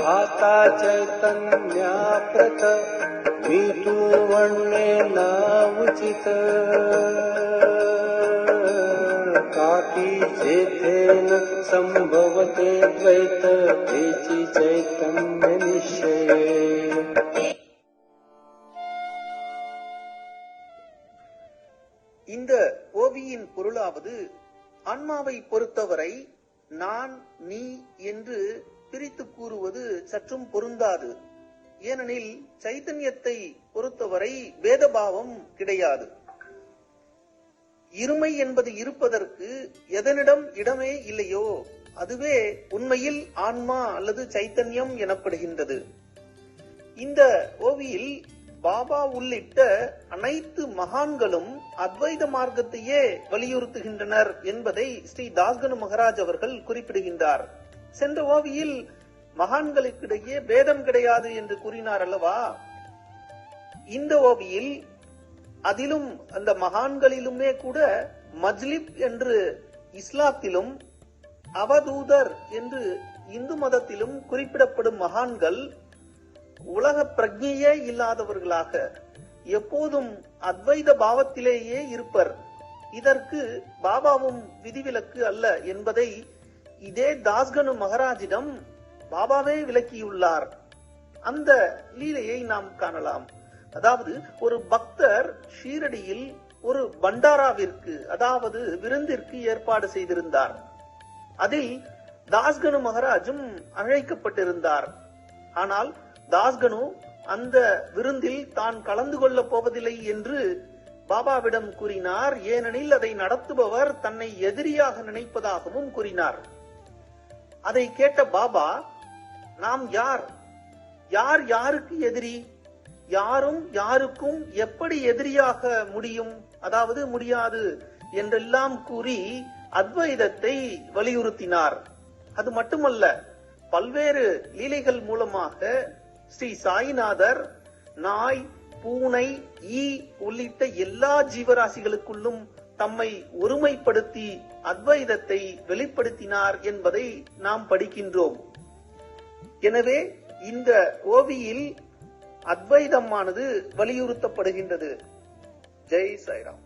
आता चैतन्या प्रत मी तू म्हणणे नावचित काकी जेथे न संभवते द्वैत तेची चैतन्य निश्चये இந்த ஓவியின் பொருளாவது ஆன்மாவை பொறுத்தவரை நான் நீ என்று பிரித்து கூறுவது சற்றும் பொருந்தாது. ஏனெனில் சைத்தன்யத்தை பொறுத்தவரை வேதபாவம் கிடையாது. இருமை என்பது இருப்பதற்கு எதனிடம் இடமே இல்லையோ அதுவே உண்மையில் ஆன்மா அல்லது சைத்தன்யம் எனப்படுகின்றது. இந்த ஓவியில் பாபா உள்ளிட்ட அனைத்து மகான்களும் அத்வைத மார்க்கத்தையே வலியுறுத்துகின்றனர் என்பதை ஸ்ரீ தாஸ்கனு மகராஜ் அவர்கள் குறிப்பிடுகின்றார். சென்ற ஓவியில் மகான்களுக்கிடையே பேதம் கிடையாது என்று கூறினார் அல்லவா? இந்த ஓவியில் அதிலும் அந்த மகான்களிலுமே கூட மஜ்லிப் என்று இஸ்லாத்திலும் அவதூதர் என்று இந்து மதத்திலும் குறிப்பிடப்படும் மகான்கள் உலக பிரஜையே இல்லாதவர்களாக எப்போதும் அத்வைத பாவத்திலேயே இருப்பர். இதற்கு பாபாவும் விதிவிலக்கு அல்ல என்பதை இதே தாஸ்கனு மகராஜிடம் பாபாவே விளக்கியுள்ளார். அந்த லீலையை நாம் காணலாம். அதாவது ஒரு பக்தர் ஷீரடியில் ஒரு பண்டாராவிற்கு அதாவது விருந்திற்கு ஏற்பாடு செய்திருந்தார். அதில் தாஸ்கனு மகராஜும் அழைக்கப்பட்டிருந்தார். ஆனால் தாஸ்கனு அந்த விருந்தில் தான் கலந்து கொள்ளப் போவதில்லை என்று பாபாவிடம் கூறினார். ஏனெனில் அதை நடத்துபவர் தன்னை எதிரியாக நினைப்பதாகவும் கூறினார். அதை கேட்ட பாபா நாம் யார்? யார் யாருக்கு எதிரி? யாரும் யாருக்கும் எப்படி எதிரியாக முடியும்? அதாவது முடியாது என்றெல்லாம் கூறி அத்வைதத்தை வலியுறுத்தினார். அது மட்டுமல்ல பல்வேறு லீலைகள் மூலமாக ஸ்ரீ சாய்நாதர் நாய் பூனை ஈ உள்ளிட்ட எல்லா ஜீவராசிகளுக்குள்ளும் தம்மை ஒருமைப்படுத்தி அத்வைதத்தை வெளிப்படுத்தினார் என்பதை நாம் படிக்கின்றோம். எனவே இந்த ஓவியில் அத்வைதமானது வலியுறுத்தப்படுகின்றது. ஜெய் சாய்ராம்.